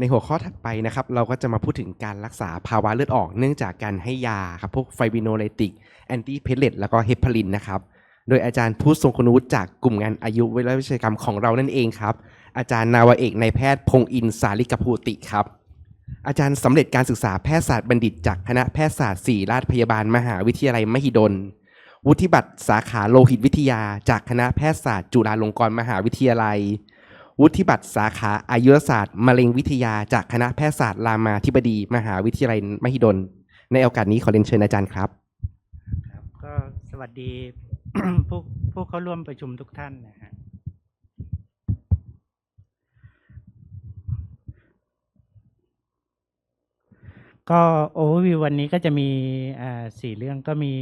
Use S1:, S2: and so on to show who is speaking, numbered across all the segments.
S1: ในหัวข้อถัดไปนะครับ เราก็จะมาพูดถึงการรักษาภาวะเลือดออก เนื่องจากการให้ยาครับพวกไฟบิโนไลติกแอนตี้เพลเลตแล้วก็เฮปารินนะครับ โดยอาจารย์ผู้ทรงคุณวุฒิจากกลุ่มงานอายุวิทยาวิชยกรรมของเรานั่นเองครับ อาจารย์นาวเอกนายแพทย์พงอินสาลิกภูติครับ อาจารย์สำเร็จการศึกษาแพทยศาสตร์บัณฑิตจากคณะแพทยศาสตร์ศิริราชพยาบาลมหาวิทยาลัยมหิดล วุฒิบัตรสาขาโลหิตวิทยา จากคณะแพทยศาสตร์ จุฬาลงกรณ์มหาวิทยาลัย วุฒิบัตรสาขาอายุรศาสตร์มะเร็งวิทยาจากคณะแพทยศาสตร์รามาธิบดี มหาวิทยาลัยมหิดล ในโอกาสนี้ขอเรียนเชิญอาจารย์ครับ
S2: ครับ ก็สวัสดีผู้ผู้เข้าร่วมประชุมทุกท่านนะฮะ ก็โอเวอร์วิววันนี้ก็จะมีสี่เรื่องก็มี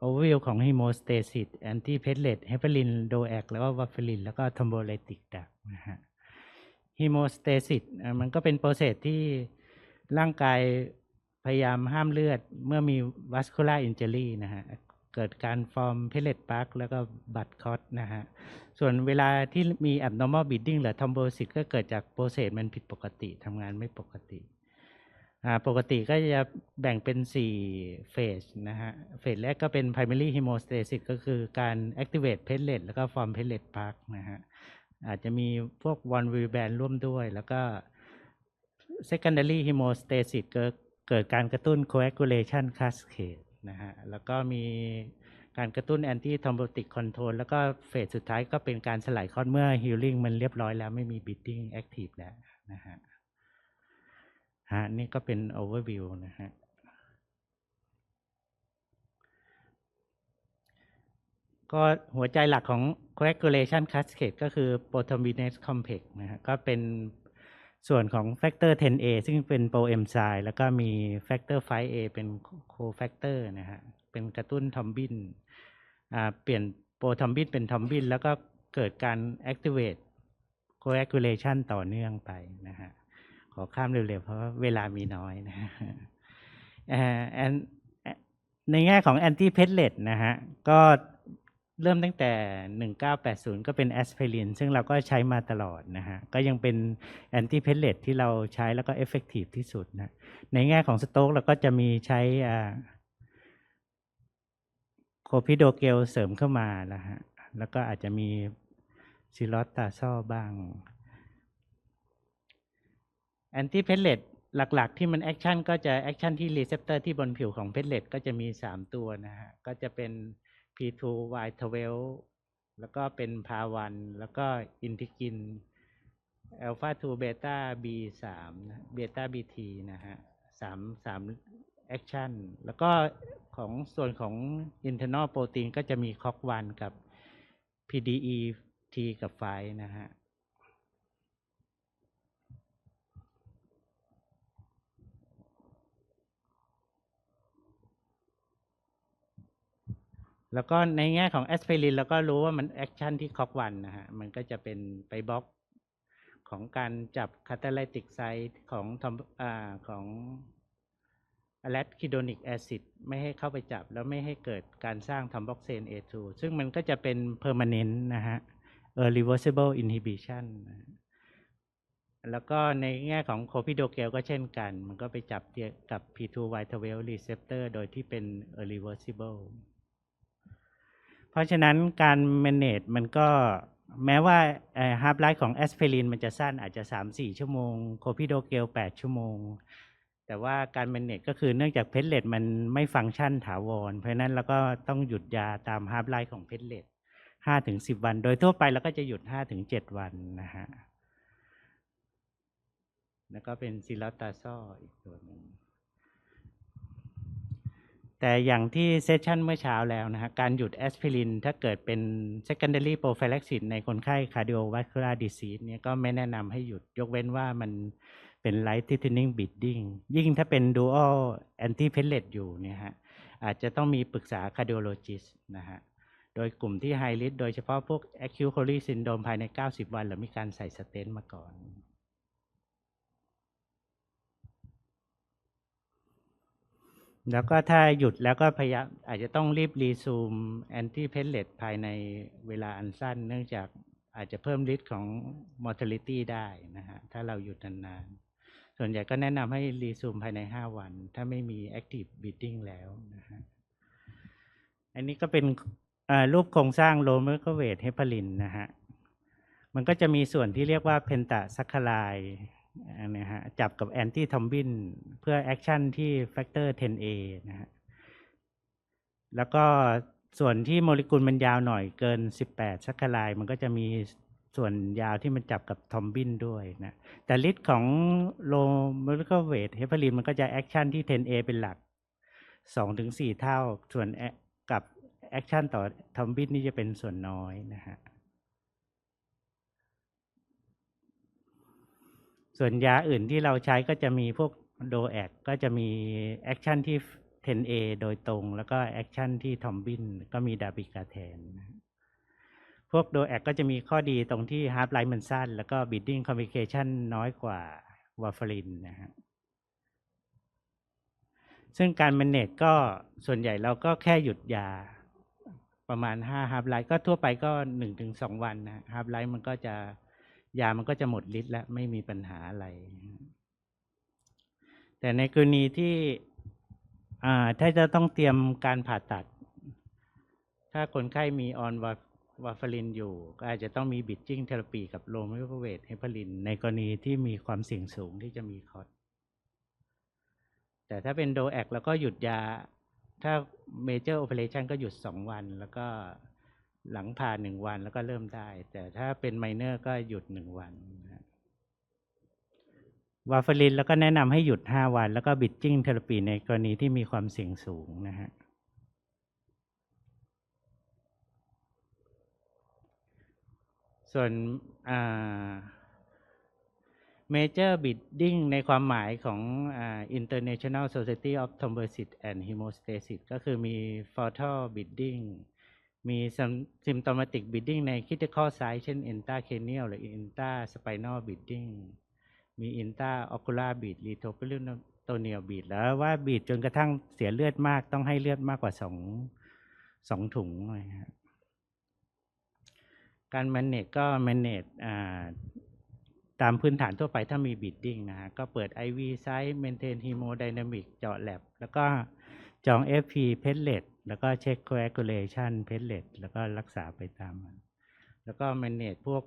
S2: โอเวอร์วิวของฮีโมสเตซิสแอนตี้เพ l เลตเฮปารินโดแอกแล้วก็วัฟเฟลิน แล้วก็ทอมโบไลติกดักนะฮะฮีโมสเตซิสมันก็เป็นโปรเซสที่ร่างกายพยายามห้ามเลือดเมื่อมีวัสคูล่าอินเจอรี่นะฮะ เกิดการฟอร์มเพลเลตปาร์กแล้วก็บัตคอตนะฮะ ส่วนเวลาที่มี abnormal bleeding หรือ thrombosis ก็เกิดจากโปรเซสมันผิดปกติทำงานไม่ปกติ ปกติก็จะแบ่งเป็น 4 เฟสนะฮะ เฟสแรกก็เป็น primary hemostasis ก็คือการ activate platelet แล้วก็ form platelet park นะฮะ อาจจะมีพวก one w band ร่วมด้วย แล้วก็ secondary hemostasis เกิดเกิดการกระตุ้น coagulation cascade นะฮะ แล้วก็มีการกระตุ้น anti thrombotic control แล้วก็เฟสสุดท้ายก็เป็นการสลายคลอดเมื่อ healing มันเรียบร้อยแล้วไม่มี bleeding active แล้วนะฮะ ฮะนี่ก็เป็น overview นะฮะก็หัวใจหลักของ coagulation cascade ก็คือ proteominase complex นะฮะก็เป็นส่วนของ factor 10A ซึ่งเป็น proenzyme แล้วก็มี factor 5A เป็น cofactor นะฮะเป็นกระตุ้นทอมบินอ่าเปลี่ยนโปรทอมบินเป็นทอมบินแล้วก็เกิดการ activate coagulation ต่อเนื่องไปนะฮะ ขอข้ามเร็วๆ เพราะว่าเวลามีน้อยนะฮะในแง่ของ anti platelet นะฮะ ก็เริ่มตั้งแต่ 1980 ก็เป็นแอสไพรินซึ่งเราก็ใช้มาตลอดนะฮะ ก็ยังเป็นแอนตี้เพลเลตที่เราใช้แล้วก็เอฟเฟกตีฟที่สุดนะ ในแง่ของสโต๊กเราก็จะมีใช้โคพิโดเกลเสริมเข้ามานะฮะ แล้วก็อาจจะมีซิลอตตาซ่อบ้าง แอนตี้เพลเลตหลักๆ ที่มันแอคชั่นก็จะแอคชั่นที่รีเซพเตอร์ที่บนผิวของเพลเลตก็จะมี 3 ตัวนะฮะ ก็จะเป็น P2Y12 แล้วก็เป็นพาวันแล้วก็อินทิกินอัลฟา2เบต้า B3 เบต้า BT นะฮะสามสามแอคชั่นแล้วก็ของส่วนของ internal protein ก็จะมี COX1 กับ PDE T กับไฟนะฮะ แล้วก็ในแง่ของแอสไพรินเราก็รู้ว่ามันแอคชั่นที่คอกวันนะฮะ มันก็จะเป็นไปบล็อกของการจับคาตาไลติกไซต์ของทอมอ่าของอะแลคิโดนิกแอซิดไม่ให้เข้าไปจับ แล้วไม่ให้เกิดการสร้างทอมบ็อกเซน A2 ซึ่งมันก็จะเป็นเพอร์ม n น n t นะฮะเออ reversible inhibition นะฮะแล้วก็ในแง่ของโคพิโดเกลก็เช่นกัน มันก็ไปจับกับ P2Y12 receptor โดยที่เป็น reversible เพราะฉะนั้นการ manage มันก็แม้ว่า half life ของแอสไพรินมันจะสั้นอาจจะ 3-4 ชั่วโมงโคพิโดเกล 8 ชั่วโมง แต่ว่าการ manage ก็คือเนื่องจากเพชเลตมันไม่ฟังก์ชันถาวร เพราะฉะนั้นเราก็ต้องหยุดยาตาม half life ของเพชเลต5-10 วัน โดยทั่วไปเราก็จะหยุด 5-7 วันนะฮะแล้วก็เป็นซิลาตาซออีกตัวหนึ่ง แต่อย่างที่เซสชันเมื่อเช้าแล้วนะฮะการหยุดแอสไพรินถ้าเกิดเป็น secondary prophylaxis ในคนไข้ cardiovascular disease เนี่ยก็ไม่แนะนำให้หยุดยกเว้นว่ามันเป็น light threatening bleeding ยิ่งถ้าเป็น dual anti platelet อยู่เนี่ยฮะอาจจะต้องมีปรึกษา cardiologist นะฮะโดยกลุ่มที่ high risk โดยเฉพาะพวก acute coronary syndrome ภายใน 90 วัน หรือมีการใส่สเตนต์มาก่อน แล้วก็ถ้าหยุดแล้วก็พยายามอาจจะต้องรีบรีซูมแอนตี้เพลเลตภายในเวลาอันสั้น เนื่องจากอาจจะเพิ่มฤทธิ์ของ mortality ได้นะฮะถ้าเราหยุดนานๆ ส่วนใหญ่ก็แนะนำให้รีซูมภายใน 5 วัน ถ้าไม่มี active bleeding แล้วนะฮะอันนี้ก็เป็นรูปโครงสร้างโลเมอร์เวทเฮปารินนะฮะมันก็จะมีส่วนที่เรียกว่าเพนตาซัคคาราย นะฮะจับกับแอนตี้ทอมบินเพื่อแอคชั่นที่แฟกเตอร์ 10A นะฮะแล้วก็ส่วนที่โมเลกุลมันยาวหน่อยเกิน 18ซัคคาราย มันก็จะมีส่วนยาวที่มันจับกับทอมบินด้วยนะ แต่ฤทธิ์ของโลโมเลกุลเวทเฮปารินมันก็จะแอคชั่นที่ 10A เป็นหลัก 2-4 เท่า ส่วนกับแอคชั่นต่อทอมบินนี่จะเป็นส่วนน้อยนะฮะ ส่วนยาอื่นที่เราใช้ก็จะมีพวกโดแอกก็จะมีแอคชั่นที่ 10A โดยตรง แล้วก็แอคชั่นที่ทอมบินก็มีดาบิกาแทน พวกโดแอกก็จะมีข้อดีตรงที่ฮาร์ l ไลฟ์มันสั้น แล้วก็บิดดิ้งคอมมิเคชันน้อยกว่าวาฟารินนะฮะซึ่งการ manage ก็ส่วนใหญ่เราก็แค่หยุดยาประมาณ5 half life ก็ทั่วไปก็ 1-2 วันนะ half life มันก็จะ ยามันก็จะหมดฤทธิ์แล้วไม่มีปัญหาอะไร แต่ในกรณีที่ถ้าจะต้องเตรียมการผ่าตัด ถ้าคนไข้มีออนวาฟารินอยู่ ก็อาจจะต้องมีบิดจิ้งเทอราปีกับโลมิโคเวทเฮปาริน ในกรณีที่มีความเสี่ยงสูงที่จะมีคอสแต่ถ้าเป็นโดแอกแล้วก็หยุดยา ถ้าเมเจอร์โอเปอเรชันก็หยุดสองวันแล้วก็ หลังผ่านหนึ่งวันแล้วก็เริ่มได้ แต่ถ้าเป็นไมเนอร์ก็หยุดหนึ่งวันวาฟารินแล้วก็แนะนำให้หยุดห้าวัน แล้วก็บิดจิ้งเทอราปีในกรณีที่มีความเสี่ยงสูงนะฮะส่วนอ่า Major Bidding ในความหมายของอ่า International Society of Thrombosis and Hemostasis ก็คือมี Fatal Bidding มี Sym- Symptomatic Bidding ใน Critical Size เช่น Intracranial หรือ Intraspinal Bidding มี Intraocular Bead Retroperitoneal Bead แล้วว่าบีดจนกระทั่งเสียเลือดมากต้องให้เลือดมากกว่าสองสองถุงนะฮะการ manage ก็ manage อ่าตามพื้นฐานทั่วไปถ้ามี bidding นะฮะก็เปิด IV site maintain hemodynamic เจาะ lab แล้วก็ จอง FP platelet แล้วก็เช็ค coagulation platelet แล้วก็รักษาไปตามมันแล้วก็ manage พวก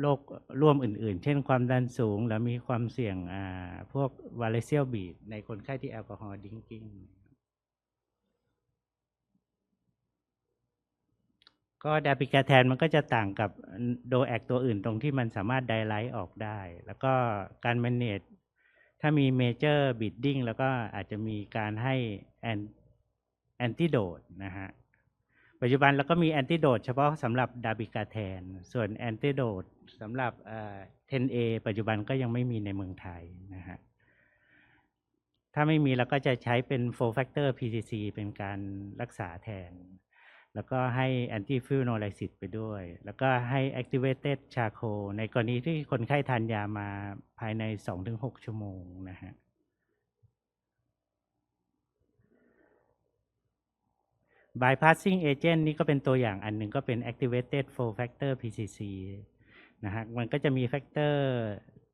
S2: โรคร่วมอื่น ๆ เช่นความดันสูง แล้วมีความเสี่ยงอ่าพวก variceal bead ในคนไข้ที่แอลกอฮอล์ drinking ก็ดาปิกาแทนมันก็จะต่างกับโดแอกตัวอื่นตรงที่มันสามารถไดไลท์ออกได้ แล้วก็การ manage ถ้ามีเมเจอร์บิดดิ้งแล้วก็อาจจะมีการให้แอนแอนติโดดนะฮะ ปัจจุบันเราก็มีแอนติโดดเฉพาะสำหรับดาบิกาแทน ส่วนแอนติโดดสำหรับเอ่อ 10A ปัจจุบันก็ยังไม่มีในเมืองไทยนะฮะ ถ้าไม่มีเราก็จะใช้เป็น 4 factor PCC เป็นการรักษาแทน แล้วก็ให้แอนตี้ฟิวโนไลซิตไปด้วย แล้วก็ให้ activated charcoal ในกรณีที่คนไข้ทานยามาภายใน 2-6 ชั่วโมงนะฮะบายพาสซิ่งเอเจนต์นี่ก็เป็นตัวอย่างอันหนึ่งก็เป็น activated four factor PCC นะฮะ มันก็จะมีแฟกเตอร์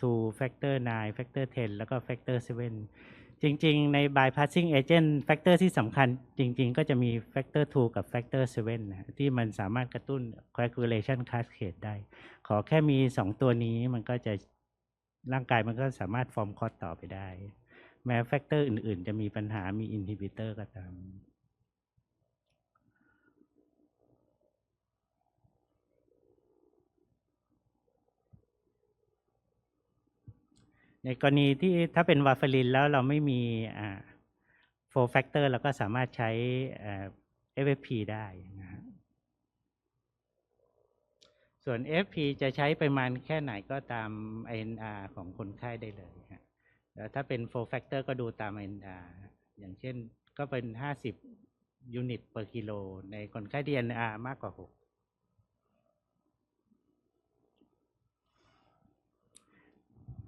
S2: 2แฟกเตอร์9แฟกเตอร์10 แล้วก็แฟกเตอร์7 จริง ๆ ใน bypassing agent factor ที่สำคัญ จริง ๆ ก็จะมี factor 2 กับ factor 7นะที่มันสามารถกระตุ้น coagulation cascade ได้ ขอแค่มี 2 ตัวนี้มันก็จะร่างกายมันก็สามารถฟอร์มคอร์ต่อไปได้ แม้ factor อื่น ๆ จะมีปัญหามี inhibitor ก็ตาม ในกรณีที่ถ้าเป็นวาฟารินแล้วเราไม่มีโฟร์แฟกเตอร์เราก็สามารถใช้เอ่อ FFP ได้นะฮะส่วน FP จะใช้ปริมาณแค่ไหนก็ตาม INR ของคนไข้ได้เลยฮะแล้วถ้าเป็น4 factor ก็ดูตาม INR อย่างเช่นก็เป็น 50ยูนิต per กิโลในคนไข้ที่ INR มากกว่า 6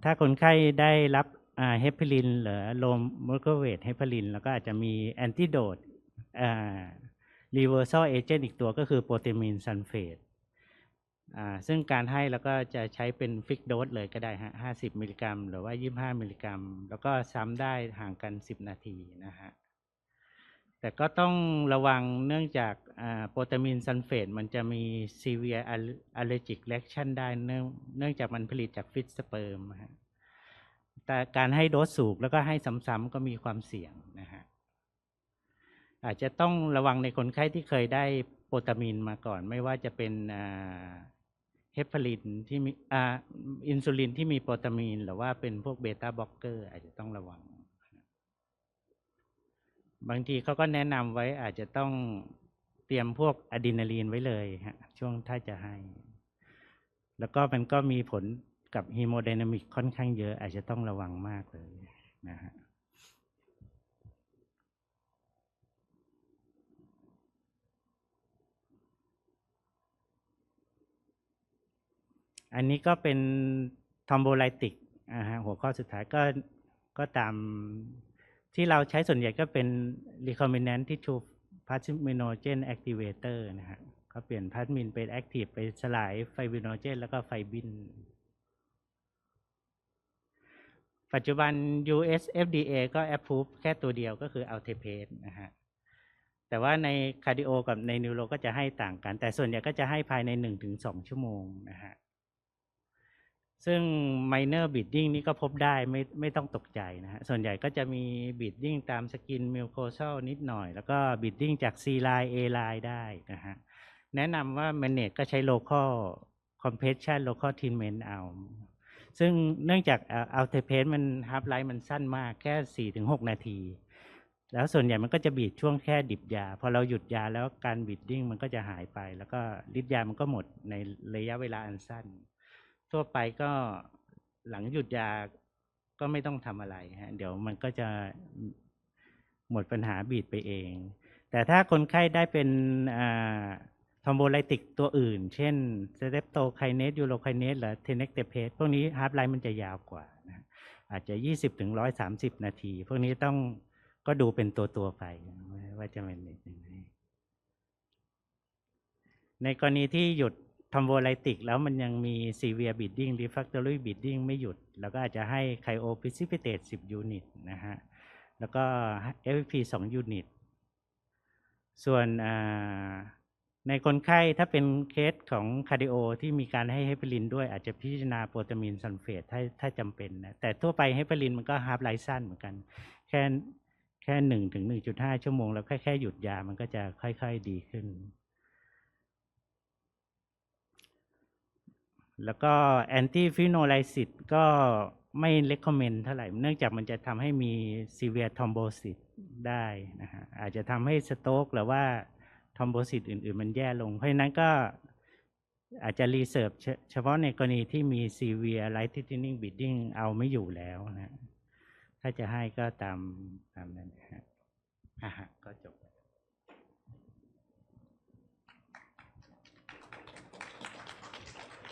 S2: ถ้าคนไข้ได้รับเฮปารินหรือโลโมเลกุลเวทเฮปารินแล้วก็อาจจะมีแอนติโดดรีเวอร์ซอลเอเจนต์อีกตัวก็คือโปรตีมินซัลเฟตซึ่งการให้แล้วก็จะใช้เป็นฟิกโดสเลยก็ได้ฮะห้าสิบมิลลิกรัม หรือว่ายี่ห้ามิลลิกรัม แล้วก็ซ้ำได้ห่างกันสิบนาทีนะฮะ แต่ก็ต้องระวังเนื่องจากโปรตามินซัลเฟตมันจะมี severe allergic reaction ได้เนื่องเนื่องจากมันผลิตจากฟิตสเปิร์มฮะแต่การให้โดสสูงแล้วก็ให้ซ้ำๆก็มีความเสี่ยงนะฮะอาจจะต้องระวังในคนไข้ที่เคยได้โปรตามินมาก่อน ไม่ว่าจะเป็นอ่าเฮปารินที่มีอ่าอินซูลินที่มีโปรตามีน หรือว่าเป็นพวกเบต้าบล็อกเกอร์อาจจะต้องระวัง บางทีเขาก็แนะนำไว้อาจจะต้องเตรียมพวกอะดรีนาลีนไว้เลยฮะช่วงถ้าจะให้ แล้วก็มันก็มีผลกับฮีโมไดนามิกค่อนข้างเยอะ อาจจะต้องระวังมากเลยนะฮะอันนี้ก็เป็นทอมโบไลติกอ่าฮะหัวข้อสุดท้ายก็ก็ตาม ที่เราใช้ส่วนใหญ่ก็เป็น recombinant tissue plasminogen activator นะฮะก็เปลี่ยนพลาสมินเป็น active ไปสลายไฟบิโนเจนแล้วก็ไฟบิน ปัจจุบัน US FDA ก็ approve แค่ตัวเดียวก็คือ Alteplase นะฮะแต่ว่าในคาร์ดิโอกับในนิวโรก็จะให้ต่างกัน แต่ส่วนใหญ่ก็จะให้ภายใน 1-2 ชั่วโมงนะฮะ ซึ่ง minor bleeding นี่ก็พบได้ไม่ไม่ต้องตกใจนะฮะ ส่วนใหญ่ก็จะมี bleeding ตามสกิน mucosal นิดหน่อย แล้วก็ bleeding จาก C line A line ได้นะฮะ แนะนำว่า manage ก็ใช้ local compression local treatment เอา ซึ่งเนื่องจากอัลเทเพสมัน half life มันสั้นมากแค่ 4-6 นาที แล้วส่วนใหญ่มันก็จะบีดช่วงแค่ดิบยา พอเราหยุดยาแล้วการบีดดิ้งมันก็จะหายไป แล้วก็ฤทธิ์ยามันก็หมดในระยะเวลาอันสั้น ทั่วไปก็หลังหยุดยาก็ไม่ต้องทำอะไรฮะเดี๋ยวมันก็จะหมดปัญหาบีดไปเอง แต่ถ้าคนไข้ได้เป็นทอมโบไลติกตัวอื่น เช่นเซเ p ปโตไคเนสยูโรไคเนสหรือเทเนกเตเพสพวกนี้ฮาร์ l ไลฟ์มันจะยาวกว่านะอาจจะ 20ถึง130 นาที พวกนี้ต้องก็ดูเป็นตัวตัวไปว่าจะเป็นยังไงในกรณีที่หยุด ทอมโบไลติกแล้วมันยังมีซีเวียบิดดิ้งรีฟักตอรี่บิดดิ้งไม่หยุด แล้วก็อาจจะให้ไคโอพิซิพิเตต10 ยูนิตนะฮะ แล้วก็ FP 2 ยูนิต ส่วนในคนไข้ถ้าเป็นเคสของคาร์ดิโอที่มีการให้เฮปารินด้วยอาจจะพิจารณาโปรตามินซัลเฟตถ้าถ้าจำเป็นนะ แต่ทั่วไปเฮปารินมันก็ฮาร์ปไลฟ์สั้นเหมือนกัน แค่แค่หนึ่งถึงหนึ่งจุดห้าชั่วโมง แล้วแค่แค่หยุดยามันก็จะค่อย ๆ ดีขึ้น แล้วก็แอนตี้ฟิโนไลซิสก็ไม่เล c ก m เมนเท่าไหร่ เนื่องจากมันจะทำให้มีซีเวียทอมโบซิสได้นะฮะอาจจะทำให้สโตกหรือว่าทอมโบซิสอื่น ๆ มันแย่ลง เพราะฉะนั้นก็อาจจะรีเซิร์ฟเฉพาะในกรณีที่มีซีเวียไลท์ทิทนิ่งบิดดิ้งเอาไม่อยู่แล้วนะ ถ้าจะให้ก็ตามตามนั้นนะฮะก็จบ